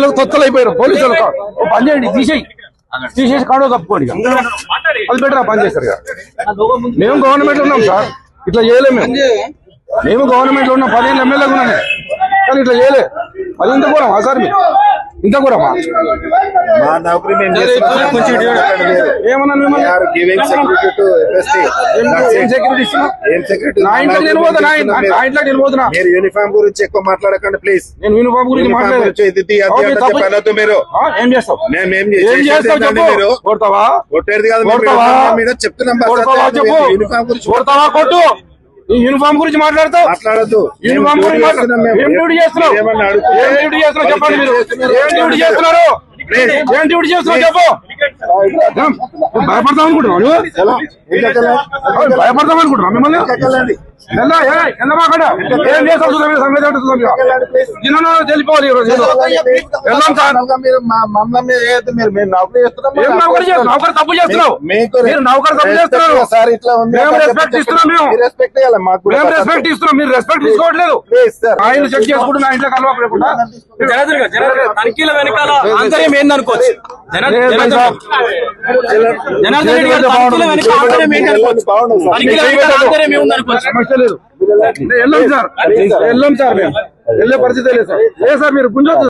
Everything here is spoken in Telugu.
వాళ్ళకి తొత్తలు అయిపోయారు పోలీసు వాళ్ళకి ఓ పని చేయండి తీసేయి. తీసేసి కాడో కప్పుకోండి ఇక. అది బెటర్ పని చేస్తారు ఇక. మేము గవర్నమెంట్లో ఉన్నాం సార్. ఇట్లా చేయలేము మేము. మేము గవర్నమెంట్లో ఉన్నాం పదిహేను ఎమ్మెల్యేగా ఉన్నాను కానీ ఇట్లా చేయలే. అది ఇంత కూరమా సార్ మీరు. ఇంత కూరమా మా? నౌకరీ మేము. ఏమన్నా మీరు యూనిఫామ్ గురించి ఎక్కువ మాట్లాడకండి ప్లీజ్ నేను యూనిఫామ్ గురించి చెప్పనొద్దు మీరు. ఏం చెప్పు. మీరు. కొడతావా? కొట్టేది కాదు చెప్తున్నాం యూనిఫామ్ గురించి కొడతావా? కొట్టు. యూనిఫామ్ గురించి మాట్లాడతావు? మాట్లాడద్దు. యూనిఫామ్ గురించి ఏం డ్యూటీ చేస్తున్నావు? ఏం డ్యూటీ చేస్తున్నావు? చెప్పండి మీరు. ఏం డ్యూటీ చేస్తున్నారు? ఏం డ్యూటీ చేస్తున్నావు చెప్పు. భయపడతాం? ఏం భయపడతాం అనుకుంటున్నావు మిమ్మల్ని? ఏ, సంగతి. నిన్న తెలిపోవాలి ఈ రోజు ఏదో. వెళ్దాం సార్. నౌకరీ తప్పు చేస్తున్నావు. మీరు నౌకరు తప్పు చేస్తున్నారు. సార్ ఇట్లా ఉంది మేము రెస్పెక్ట్ ఇస్తున్నాం మేము. మేము రెస్పెక్ట్ ఇస్తున్నాం. మీరు రెస్పెక్ట్ తీసుకోవట్లేదు. ఆయన చెక్ ఇంట్లో కలవకుండా. తనిఖీల వెనకాల ఆంతర్యం ఏందనుకోవచ్చు? జనార్దన్ రెడ్డి గారు వెనక ఆంతర్యం వెనకాల ఆంతర్యం ఏముందనుకోవచ్చు సమస్య లేదు. వెళ్ళాం సార్ వెళ్ళాం సార్ మేము. వెళ్ళే పరిస్థితి లేదు సార్. లేదు సార్ మీరు? గుంజొద్దు